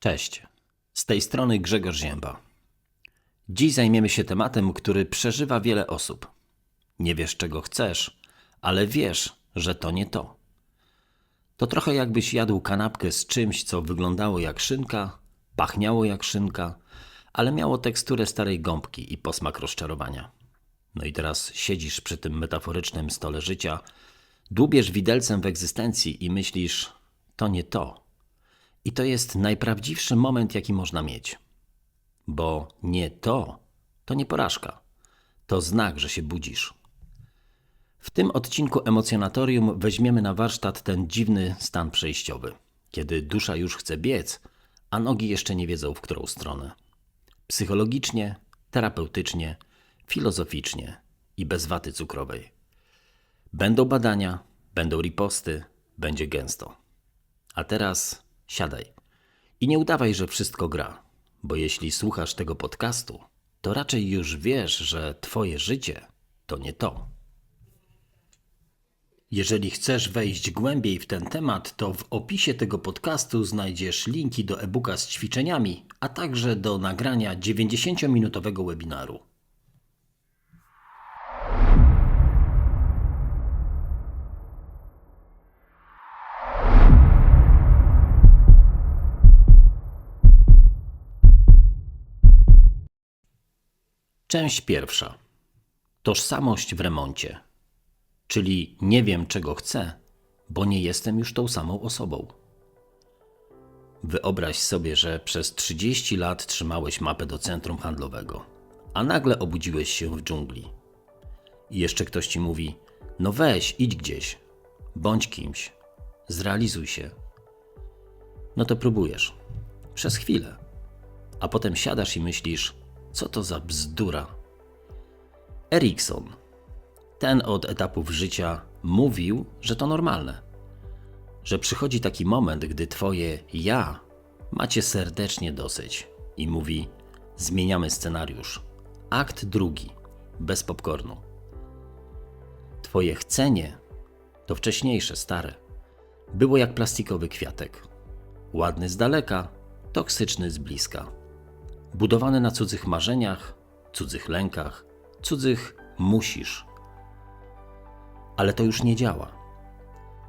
Cześć. Z tej strony Grzegorz Zięba. Dziś zajmiemy się tematem, który przeżywa wiele osób. Nie wiesz, czego chcesz, ale wiesz, że to nie to. To trochę jakbyś jadł kanapkę z czymś, co wyglądało jak szynka, pachniało jak szynka, ale miało teksturę starej gąbki i posmak rozczarowania. No i teraz siedzisz przy tym metaforycznym stole życia, dłubiesz widelcem w egzystencji i myślisz, to nie to. I to jest najprawdziwszy moment, jaki można mieć. Bo nie to, to nie porażka. To znak, że się budzisz. W tym odcinku Emocjonatorium weźmiemy na warsztat ten dziwny stan przejściowy, kiedy dusza już chce biec, a nogi jeszcze nie wiedzą, w którą stronę. Psychologicznie, terapeutycznie, filozoficznie i bez waty cukrowej. Będą badania, będą riposty, będzie gęsto. A teraz siadaj i nie udawaj, że wszystko gra, bo jeśli słuchasz tego podcastu, to raczej już wiesz, że Twoje życie to nie to. Jeżeli chcesz wejść głębiej w ten temat, to w opisie tego podcastu znajdziesz linki do e-booka z ćwiczeniami, a także do nagrania 90-minutowego webinaru. Część pierwsza. Tożsamość w remoncie. Czyli nie wiem, czego chcę, bo nie jestem już tą samą osobą. Wyobraź sobie, że przez 30 lat trzymałeś mapę do centrum handlowego, a nagle obudziłeś się w dżungli. I jeszcze ktoś ci mówi: No weź, idź gdzieś, bądź kimś, zrealizuj się. No to próbujesz. Przez chwilę. A potem siadasz i myślisz: Co to za bzdura? Erikson, ten od etapów życia, mówił, że to normalne. Że przychodzi taki moment, gdy twoje ja macie serdecznie dosyć i mówi: Zmieniamy scenariusz. Akt drugi, bez popcornu. Twoje chcenie to wcześniejsze, stare. Było jak plastikowy kwiatek. Ładny z daleka, toksyczny z bliska. Budowany na cudzych marzeniach, cudzych lękach, cudzych musisz. Ale to już nie działa,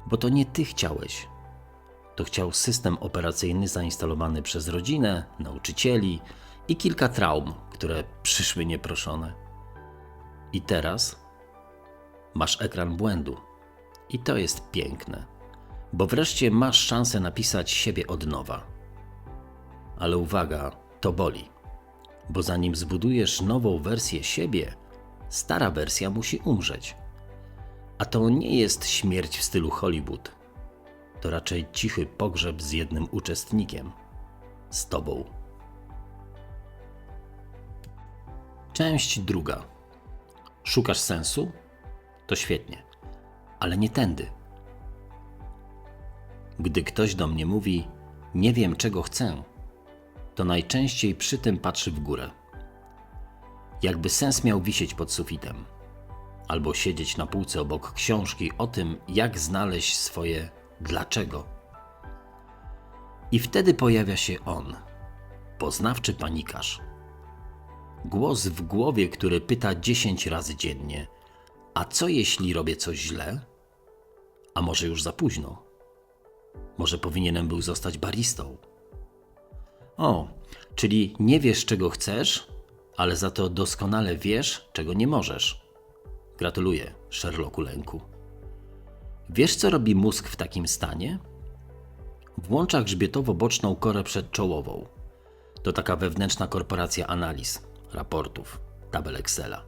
bo to nie ty chciałeś. To chciał system operacyjny zainstalowany przez rodzinę, nauczycieli i kilka traum, które przyszły nieproszone. I teraz masz ekran błędu. I to jest piękne, bo wreszcie masz szansę napisać siebie od nowa. Ale uwaga, to boli, bo zanim zbudujesz nową wersję siebie, stara wersja musi umrzeć. A to nie jest śmierć w stylu Hollywood. To raczej cichy pogrzeb z jednym uczestnikiem z tobą. Część druga. Szukasz sensu? To świetnie, ale nie tędy. Gdy ktoś do mnie mówi: Nie wiem, czego chcę, to najczęściej przy tym patrzy w górę. Jakby sens miał wisieć pod sufitem, albo siedzieć na półce obok książki o tym, jak znaleźć swoje dlaczego. I wtedy pojawia się on, poznawczy panikarz. Głos w głowie, który pyta dziesięć razy dziennie: A co jeśli robię coś źle? A może już za późno? Może powinienem był zostać baristą? O, czyli nie wiesz, czego chcesz, ale za to doskonale wiesz, czego nie możesz. Gratuluję, Sherlocku Lęku. Wiesz, co robi mózg w takim stanie? Włącza grzbietowo-boczną korę przedczołową. To taka wewnętrzna korporacja analiz, raportów, tabel Excela.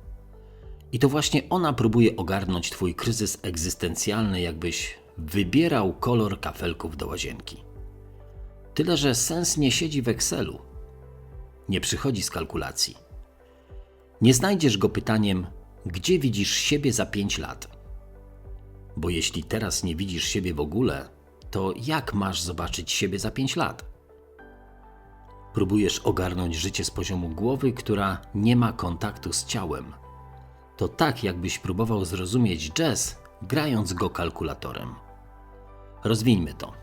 I to właśnie ona próbuje ogarnąć Twój kryzys egzystencjalny, jakbyś wybierał kolor kafelków do łazienki. Tyle, że sens nie siedzi w Excelu. Nie przychodzi z kalkulacji. Nie znajdziesz go pytaniem, gdzie widzisz siebie za 5 lat? Bo jeśli teraz nie widzisz siebie w ogóle, to jak masz zobaczyć siebie za 5 lat? Próbujesz ogarnąć życie z poziomu głowy, która nie ma kontaktu z ciałem. To tak, jakbyś próbował zrozumieć jazz, grając go kalkulatorem. Rozwijmy to.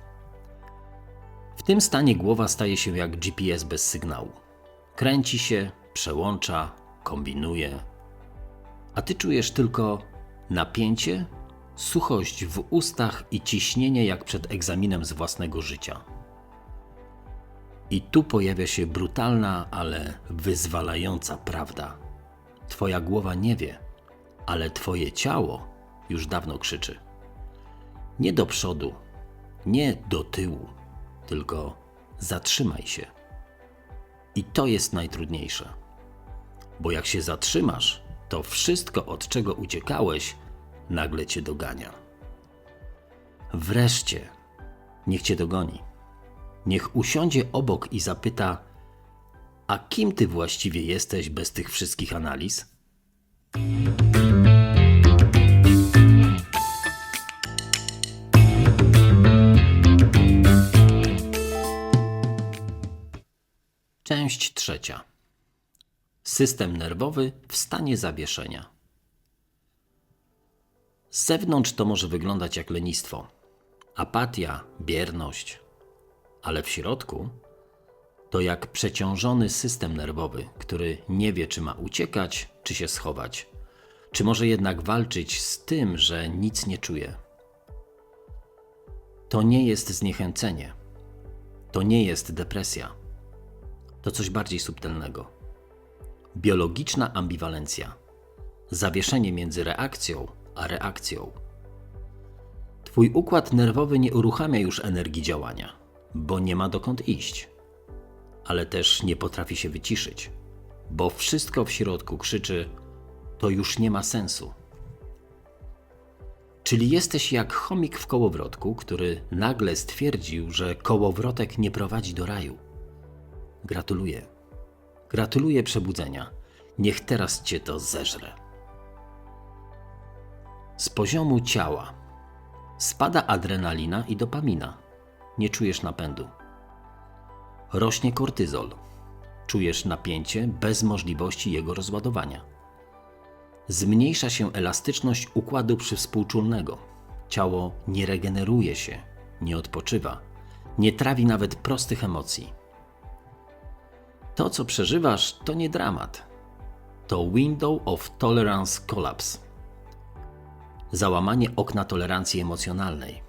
W tym stanie głowa staje się jak GPS bez sygnału. Kręci się, przełącza, kombinuje, a ty czujesz tylko napięcie, suchość w ustach i ciśnienie jak przed egzaminem z własnego życia. I tu pojawia się brutalna, ale wyzwalająca prawda. Twoja głowa nie wie, ale twoje ciało już dawno krzyczy. Nie do przodu, nie do tyłu, tylko zatrzymaj się. I to jest najtrudniejsze. Bo jak się zatrzymasz, to wszystko, od czego uciekałeś, nagle cię dogania. Wreszcie, niech cię dogoni. Niech usiądzie obok i zapyta: A kim ty właściwie jesteś bez tych wszystkich analiz? Część trzecia. System nerwowy w stanie zawieszenia. Z zewnątrz to może wyglądać jak lenistwo, apatia, bierność, ale w środku to jak przeciążony system nerwowy, który nie wie, czy ma uciekać, czy się schować, czy może jednak walczyć z tym, że nic nie czuje. To nie jest zniechęcenie, to nie jest depresja, to coś bardziej subtelnego biologiczna ambiwalencja zawieszenie między reakcją a reakcją. Twój układ nerwowy nie uruchamia już energii działania, bo nie ma dokąd iść, ale też nie potrafi się wyciszyć, bo wszystko w środku krzyczy: To już nie ma sensu. Czyli jesteś jak chomik w kołowrotku, który nagle stwierdził, że kołowrotek nie prowadzi do raju. Gratuluję. Gratuluję przebudzenia. Niech teraz cię to zeżre. Z poziomu ciała spada adrenalina i dopamina. Nie czujesz napędu. Rośnie kortyzol. Czujesz napięcie bez możliwości jego rozładowania. Zmniejsza się elastyczność układu przywspółczulnego. Ciało nie regeneruje się, nie odpoczywa, nie trawi nawet prostych emocji. To, co przeżywasz, to nie dramat. To window of tolerance collapse. Załamanie okna tolerancji emocjonalnej.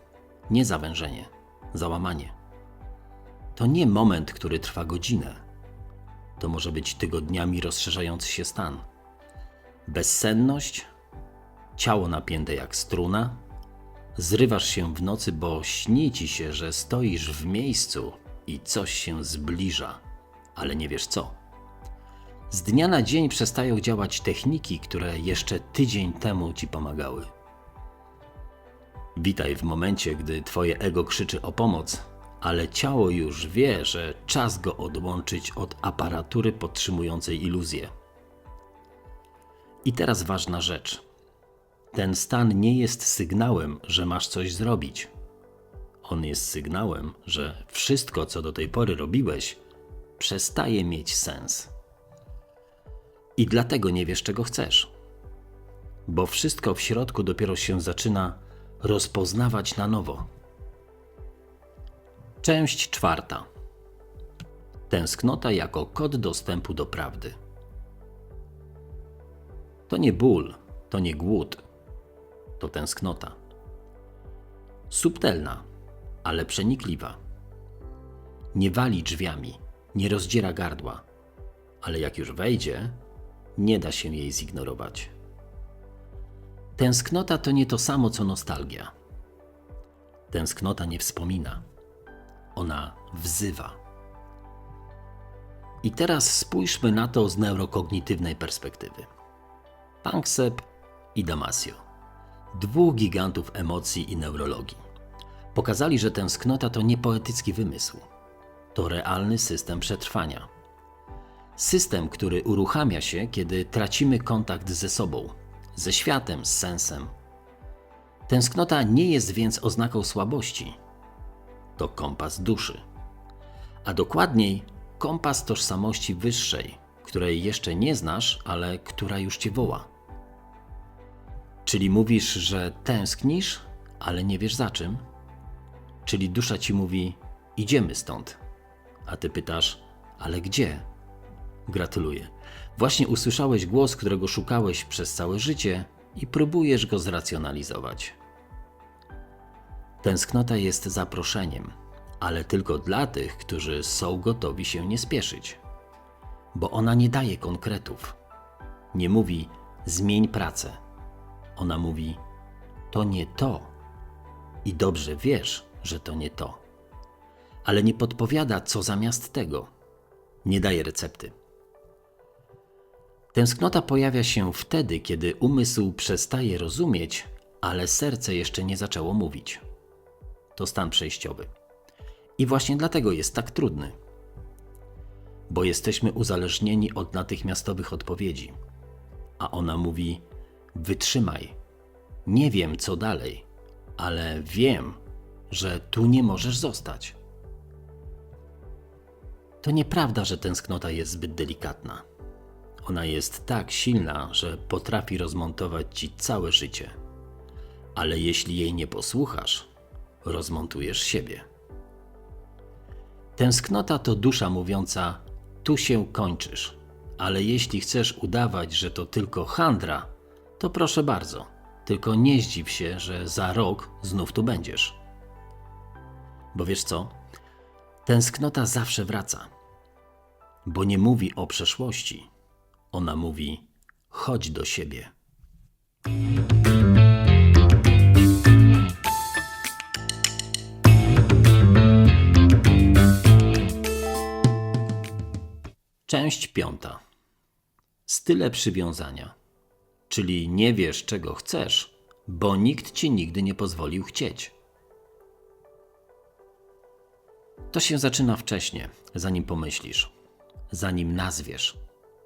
Nie zawężenie, załamanie. To nie moment, który trwa godzinę. To może być tygodniami rozszerzający się stan. Bezsenność, ciało napięte jak struna, zrywasz się w nocy, bo śni ci się, że stoisz w miejscu i coś się zbliża ale nie wiesz co. Z dnia na dzień przestają działać techniki, które jeszcze tydzień temu ci pomagały. Witaj w momencie, gdy twoje ego krzyczy o pomoc, ale ciało już wie, że czas go odłączyć od aparatury podtrzymującej iluzję. I teraz ważna rzecz. Ten stan nie jest sygnałem, że masz coś zrobić. On jest sygnałem, że wszystko, co do tej pory robiłeś, przestaje mieć sens. I dlatego nie wiesz, czego chcesz. Bo wszystko w środku dopiero się zaczyna rozpoznawać na nowo. Część czwarta. Tęsknota jako kod dostępu do prawdy. To nie ból, to nie głód, to tęsknota. Subtelna, ale przenikliwa. Nie wali drzwiami nie rozdziera gardła, ale jak już wejdzie, nie da się jej zignorować. Tęsknota to nie to samo co nostalgia. Tęsknota nie wspomina, ona wzywa. I teraz spójrzmy na to z neurokognitywnej perspektywy. Panksepp i Damasio, dwóch gigantów emocji i neurologii, pokazali, że tęsknota to nie poetycki wymysł to realny system przetrwania. System, który uruchamia się, kiedy tracimy kontakt ze sobą, ze światem, z sensem. Tęsknota nie jest więc oznaką słabości. To kompas duszy. A dokładniej kompas tożsamości wyższej, której jeszcze nie znasz, ale która już cię woła. Czyli mówisz, że tęsknisz, ale nie wiesz za czym? Czyli dusza ci mówi: idziemy stąd. A ty pytasz, ale gdzie? Gratuluję. Właśnie usłyszałeś głos, którego szukałeś przez całe życie i próbujesz go zracjonalizować. Tęsknota jest zaproszeniem, ale tylko dla tych, którzy są gotowi się nie spieszyć. Bo ona nie daje konkretów. Nie mówi zmień pracę. Ona mówi to nie to. I dobrze wiesz, że to nie to. Ale nie podpowiada, co zamiast tego. Nie daje recepty. Tęsknota pojawia się wtedy, kiedy umysł przestaje rozumieć, ale serce jeszcze nie zaczęło mówić. To stan przejściowy. I właśnie dlatego jest tak trudny. Bo jesteśmy uzależnieni od natychmiastowych odpowiedzi. A ona mówi: Wytrzymaj. Nie wiem, co dalej, ale wiem, że tu nie możesz zostać. To nieprawda, że tęsknota jest zbyt delikatna. Ona jest tak silna, że potrafi rozmontować ci całe życie. Ale jeśli jej nie posłuchasz, rozmontujesz siebie. Tęsknota to dusza mówiąca: Tu się kończysz, ale jeśli chcesz udawać, że to tylko handra, to proszę bardzo, tylko nie zdziw się, że za rok znów tu będziesz. Bo wiesz co? Tęsknota zawsze wraca, bo nie mówi o przeszłości. Ona mówi: chodź do siebie. Część piąta. Style przywiązania. Czyli nie wiesz, czego chcesz, bo nikt ci nigdy nie pozwolił chcieć. To się zaczyna wcześnie, zanim pomyślisz, zanim nazwiesz,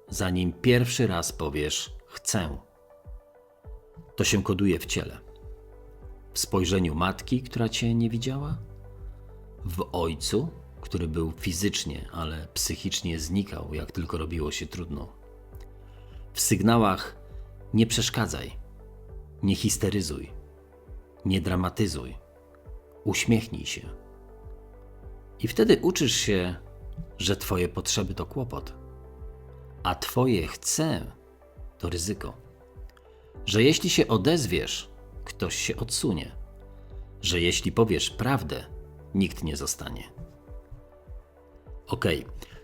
zanim pierwszy raz powiesz chcę. To się koduje w ciele. W spojrzeniu matki, która cię nie widziała, w ojcu, który był fizycznie, ale psychicznie znikał, jak tylko robiło się trudno. W sygnałach nie przeszkadzaj, nie histeryzuj, nie dramatyzuj, uśmiechnij się. I wtedy uczysz się, że Twoje potrzeby to kłopot, a Twoje chcę to ryzyko. Że jeśli się odezwiesz, ktoś się odsunie, że jeśli powiesz prawdę, nikt nie zostanie. Ok,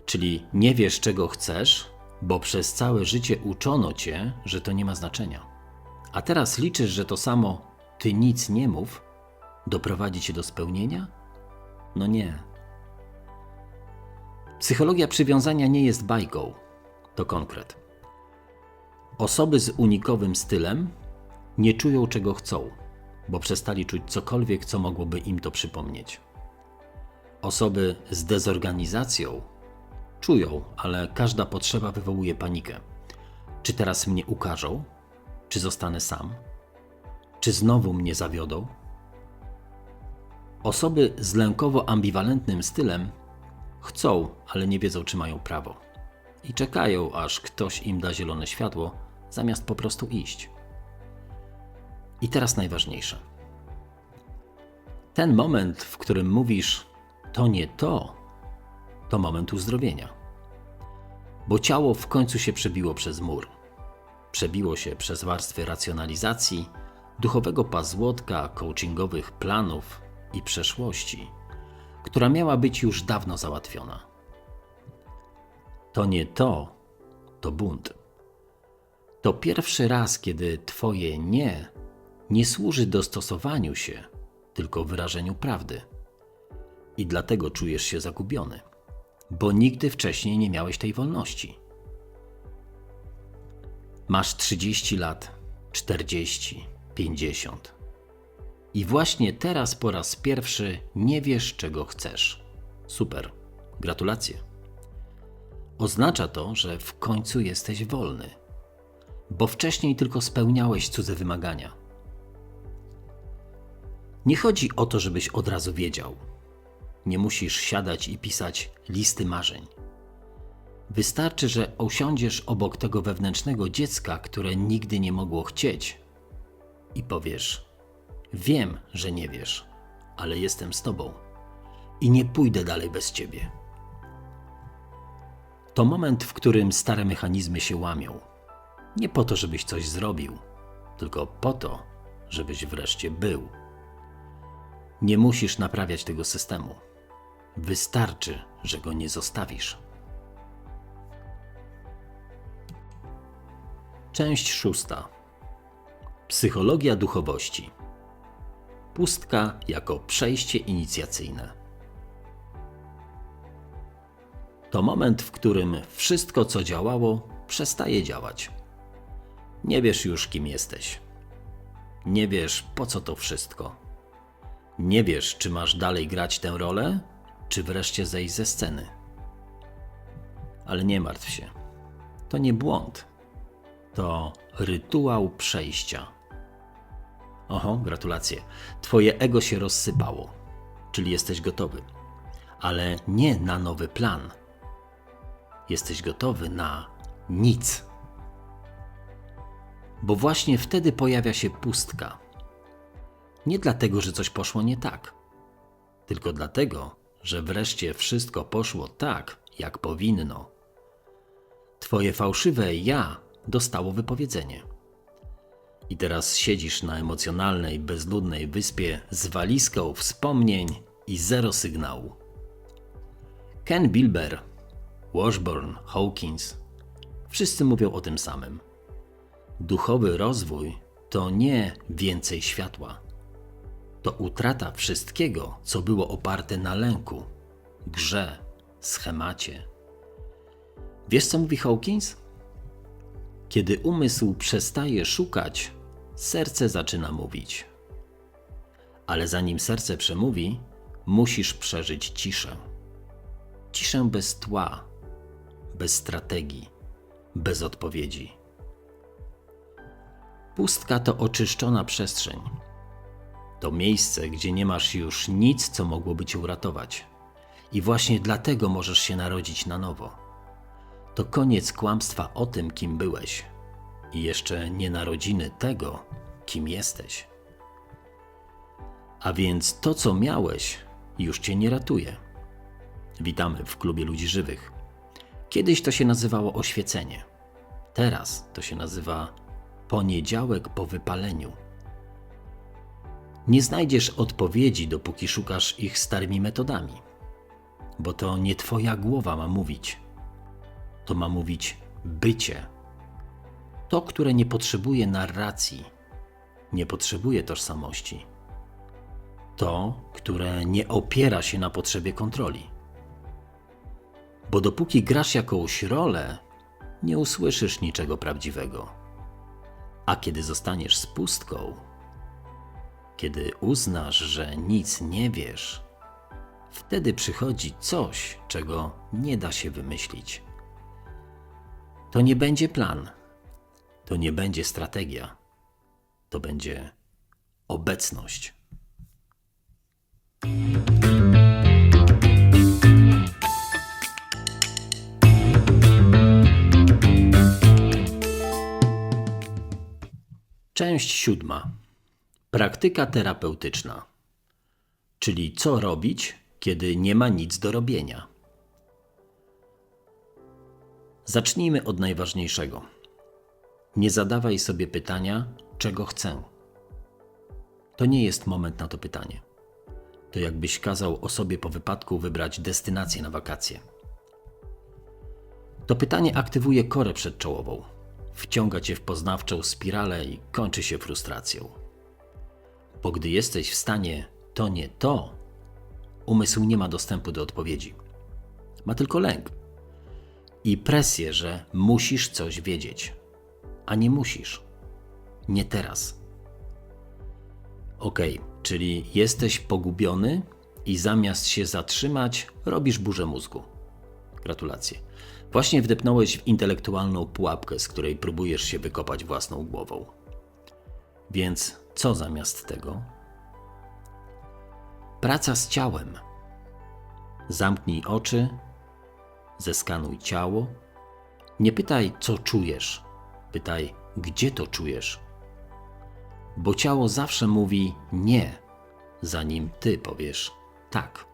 czyli nie wiesz, czego chcesz, bo przez całe życie uczono cię, że to nie ma znaczenia. A teraz liczysz, że to samo ty nic nie mów doprowadzi cię do spełnienia? No nie. Psychologia przywiązania nie jest bajką, to konkret. Osoby z unikowym stylem nie czują, czego chcą, bo przestali czuć cokolwiek, co mogłoby im to przypomnieć. Osoby z dezorganizacją czują, ale każda potrzeba wywołuje panikę. Czy teraz mnie ukażą? Czy zostanę sam? Czy znowu mnie zawiodą? Osoby z lękowo-ambiwalentnym stylem chcą, ale nie wiedzą, czy mają prawo. I czekają, aż ktoś im da zielone światło, zamiast po prostu iść. I teraz najważniejsze. Ten moment, w którym mówisz, to nie to, to moment uzdrowienia. Bo ciało w końcu się przebiło przez mur. Przebiło się przez warstwy racjonalizacji, duchowego pazłotka, coachingowych planów i przeszłości, która miała być już dawno załatwiona. To nie to, to bunt. To pierwszy raz, kiedy Twoje nie nie służy dostosowaniu się, tylko wyrażeniu prawdy. I dlatego czujesz się zagubiony, bo nigdy wcześniej nie miałeś tej wolności. Masz 30 lat, 40, 50. I właśnie teraz po raz pierwszy nie wiesz, czego chcesz. Super, gratulacje. Oznacza to, że w końcu jesteś wolny, bo wcześniej tylko spełniałeś cudze wymagania. Nie chodzi o to, żebyś od razu wiedział. Nie musisz siadać i pisać listy marzeń. Wystarczy, że usiądziesz obok tego wewnętrznego dziecka, które nigdy nie mogło chcieć, i powiesz: Wiem, że nie wiesz, ale jestem z tobą. i nie pójdę dalej bez ciebie. To moment, w którym stare mechanizmy się łamią. Nie po to, żebyś coś zrobił, tylko po to, żebyś wreszcie był. Nie musisz naprawiać tego systemu. Wystarczy, że go nie zostawisz. Część szósta. Psychologia duchowości. Pustka jako przejście inicjacyjne. To moment, w którym wszystko, co działało, przestaje działać. Nie wiesz już, kim jesteś. Nie wiesz, po co to wszystko. Nie wiesz, czy masz dalej grać tę rolę, czy wreszcie zejść ze sceny. Ale nie martw się. To nie błąd. To rytuał przejścia. Oho, gratulacje. Twoje ego się rozsypało, czyli jesteś gotowy. Ale nie na nowy plan. Jesteś gotowy na nic. Bo właśnie wtedy pojawia się pustka. Nie dlatego, że coś poszło nie tak, tylko dlatego, że wreszcie wszystko poszło tak, jak powinno. Twoje fałszywe ja dostało wypowiedzenie. I teraz siedzisz na emocjonalnej, bezludnej wyspie z walizką wspomnień i zero sygnału. Ken Bilber, Washburn, Hawkins wszyscy mówią o tym samym. Duchowy rozwój to nie więcej światła. To utrata wszystkiego, co było oparte na lęku, grze, schemacie. Wiesz, co mówi Hawkins? Kiedy umysł przestaje szukać, serce zaczyna mówić. Ale zanim serce przemówi, musisz przeżyć ciszę. Ciszę bez tła, bez strategii, bez odpowiedzi. Pustka to oczyszczona przestrzeń. To miejsce, gdzie nie masz już nic, co mogłoby cię uratować. I właśnie dlatego możesz się narodzić na nowo. To koniec kłamstwa o tym, kim byłeś. I jeszcze nie narodziny tego, kim jesteś. A więc to, co miałeś, już cię nie ratuje. Witamy w klubie ludzi żywych. Kiedyś to się nazywało oświecenie. Teraz to się nazywa poniedziałek po wypaleniu. Nie znajdziesz odpowiedzi, dopóki szukasz ich starymi metodami, bo to nie Twoja głowa ma mówić. To ma mówić bycie. To, które nie potrzebuje narracji, nie potrzebuje tożsamości. To, które nie opiera się na potrzebie kontroli. Bo dopóki grasz jakąś rolę, nie usłyszysz niczego prawdziwego. A kiedy zostaniesz z pustką, kiedy uznasz, że nic nie wiesz, wtedy przychodzi coś, czego nie da się wymyślić. To nie będzie plan, to nie będzie strategia, to będzie obecność. Część siódma. Praktyka terapeutyczna. Czyli co robić, kiedy nie ma nic do robienia. Zacznijmy od najważniejszego. Nie zadawaj sobie pytania, czego chcę. To nie jest moment na to pytanie. To jakbyś kazał osobie po wypadku wybrać destynację na wakacje. To pytanie aktywuje korę przedczołową, wciąga cię w poznawczą spiralę i kończy się frustracją. Bo gdy jesteś w stanie to nie to, umysł nie ma dostępu do odpowiedzi. Ma tylko lęk i presję, że musisz coś wiedzieć, a nie musisz. Nie teraz. Ok, czyli jesteś pogubiony i zamiast się zatrzymać, robisz burzę mózgu. Gratulacje. Właśnie wdepnąłeś w intelektualną pułapkę, z której próbujesz się wykopać własną głową. Więc co zamiast tego? Praca z ciałem. Zamknij oczy, zeskanuj ciało. Nie pytaj, co czujesz, pytaj, gdzie to czujesz. Bo ciało zawsze mówi nie, zanim ty powiesz tak.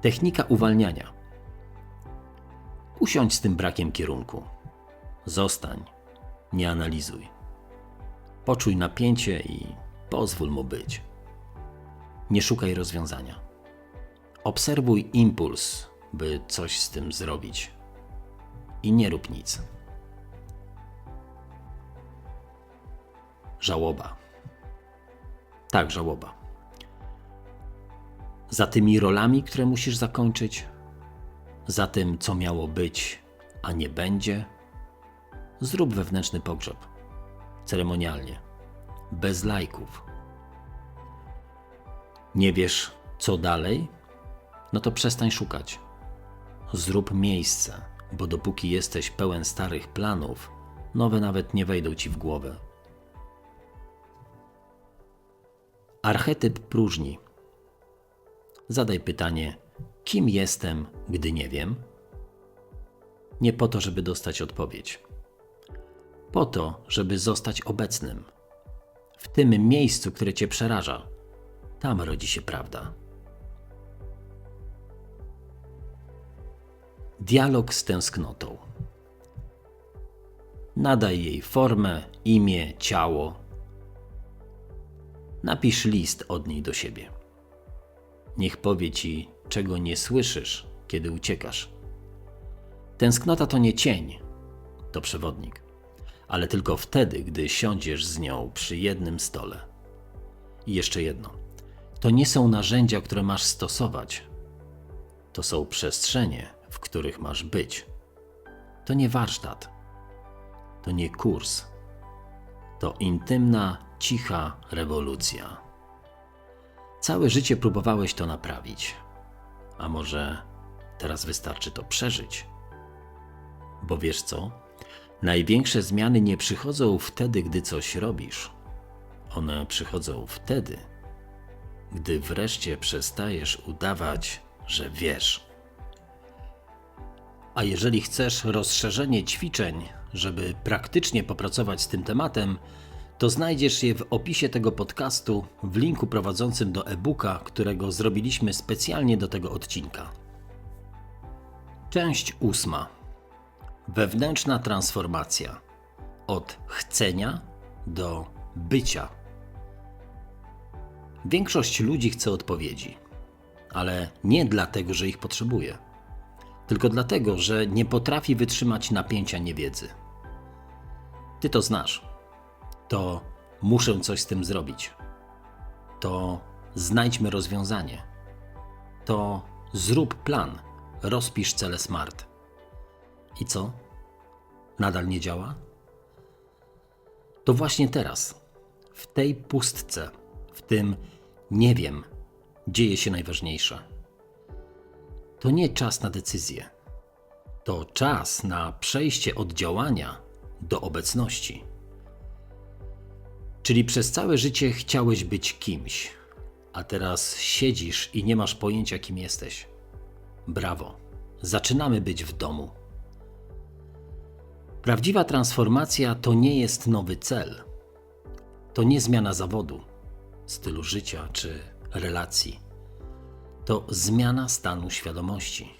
Technika uwalniania. Usiądź z tym brakiem kierunku. Zostań, nie analizuj. Poczuj napięcie i pozwól mu być. Nie szukaj rozwiązania. Obserwuj impuls, by coś z tym zrobić. I nie rób nic. Żałoba. Tak, żałoba. Za tymi rolami, które musisz zakończyć, za tym, co miało być, a nie będzie, zrób wewnętrzny pogrzeb. Ceremonialnie. Bez lajków. Nie wiesz, co dalej? No to przestań szukać. Zrób miejsce, bo dopóki jesteś pełen starych planów, nowe nawet nie wejdą ci w głowę. Archetyp próżni. Zadaj pytanie: kim jestem, gdy nie wiem? Nie po to, żeby dostać odpowiedź. Po to, żeby zostać obecnym. W tym miejscu, które cię przeraża. Tam rodzi się prawda. Dialog z tęsknotą. Nadaj jej formę, imię, ciało. Napisz list od niej do siebie. Niech powie ci, czego nie słyszysz, kiedy uciekasz. Tęsknota to nie cień, to przewodnik, ale tylko wtedy, gdy siądziesz z nią przy jednym stole. I jeszcze jedno: to nie są narzędzia, które masz stosować, to są przestrzenie, w których masz być. To nie warsztat, to nie kurs, to intymna, cicha rewolucja. Całe życie próbowałeś to naprawić, a może teraz wystarczy to przeżyć? Bo wiesz co? Największe zmiany nie przychodzą wtedy, gdy coś robisz. One przychodzą wtedy, gdy wreszcie przestajesz udawać, że wiesz. A jeżeli chcesz rozszerzenie ćwiczeń, żeby praktycznie popracować z tym tematem, to znajdziesz je w opisie tego podcastu w linku prowadzącym do e-booka, którego zrobiliśmy specjalnie do tego odcinka. Część ósma. Wewnętrzna transformacja. Od chcenia do bycia. Większość ludzi chce odpowiedzi, ale nie dlatego, że ich potrzebuje, tylko dlatego, że nie potrafi wytrzymać napięcia niewiedzy. Ty to znasz. To muszę coś z tym zrobić. To znajdźmy rozwiązanie. To zrób plan, rozpisz cele smart. I co? Nadal nie działa? To właśnie teraz, w tej pustce, w tym nie wiem, dzieje się najważniejsze. To nie czas na decyzję. To czas na przejście od działania do obecności. Czyli przez całe życie chciałeś być kimś, a teraz siedzisz i nie masz pojęcia, kim jesteś. Brawo, zaczynamy być w domu. Prawdziwa transformacja to nie jest nowy cel. To nie zmiana zawodu, stylu życia czy relacji. To zmiana stanu świadomości.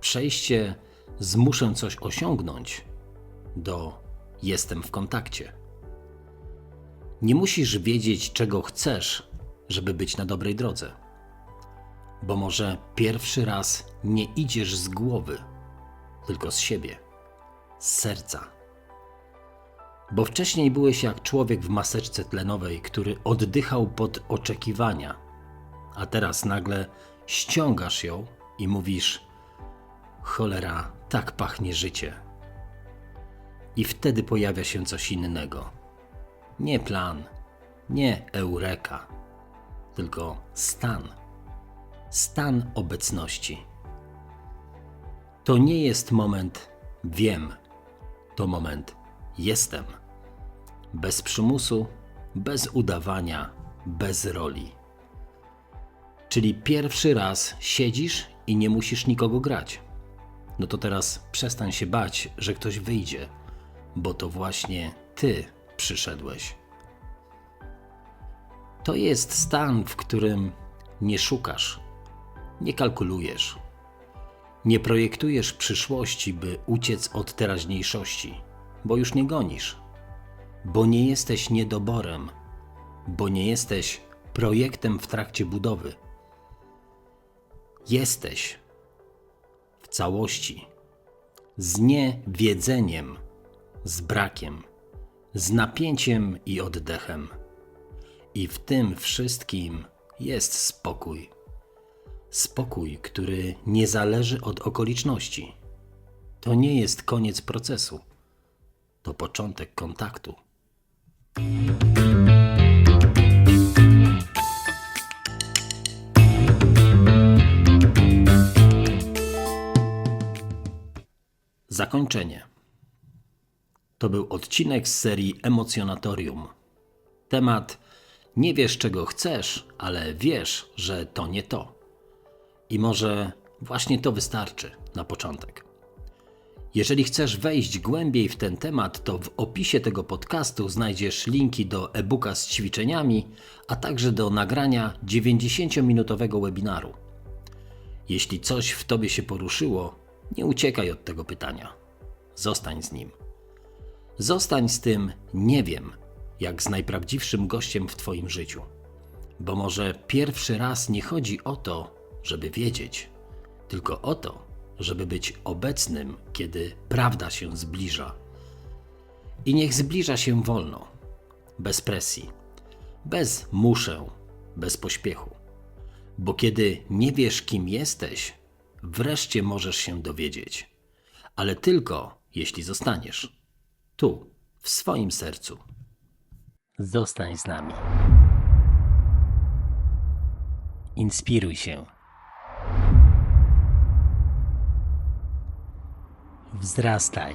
Przejście z muszę coś osiągnąć do jestem w kontakcie. Nie musisz wiedzieć, czego chcesz, żeby być na dobrej drodze. Bo może pierwszy raz nie idziesz z głowy, tylko z siebie, z serca. Bo wcześniej byłeś jak człowiek w maseczce tlenowej, który oddychał pod oczekiwania, a teraz nagle ściągasz ją i mówisz: Cholera, tak pachnie życie. I wtedy pojawia się coś innego nie plan, nie eureka, tylko stan. Stan obecności. To nie jest moment wiem, to moment jestem. Bez przymusu, bez udawania, bez roli. Czyli pierwszy raz siedzisz i nie musisz nikogo grać. No to teraz przestań się bać, że ktoś wyjdzie, bo to właśnie ty przyszedłeś. To jest stan, w którym nie szukasz, Nie kalkulujesz. Nie projektujesz przyszłości, by uciec od teraźniejszości, bo już nie gonisz. Bo nie jesteś niedoborem, bo nie jesteś projektem w trakcie budowy. Jesteś w całości, z niewiedzeniem, z brakiem, z napięciem i oddechem. I w tym wszystkim jest spokój. Spokój, który nie zależy od okoliczności. To nie jest koniec procesu. To początek kontaktu. Zakończenie. To był odcinek z serii Emocjonatorium. Temat nie wiesz czego chcesz, ale wiesz, że to nie to. I może właśnie to wystarczy na początek. Jeżeli chcesz wejść głębiej w ten temat, to w opisie tego podcastu znajdziesz linki do e-booka z ćwiczeniami, a także do nagrania 90-minutowego webinaru. Jeśli coś w tobie się poruszyło, nie uciekaj od tego pytania. Zostań z nim. Zostań z tym nie wiem, jak z najprawdziwszym gościem w Twoim życiu. Bo może pierwszy raz nie chodzi o to, żeby wiedzieć, tylko o to, żeby być obecnym, kiedy prawda się zbliża. I niech zbliża się wolno, bez presji, bez muszę, bez pośpiechu. Bo kiedy nie wiesz, kim jesteś, wreszcie możesz się dowiedzieć. Ale tylko jeśli zostaniesz tu, w swoim sercu. Zostań z nami. Inspiruj się. Wzrastaj.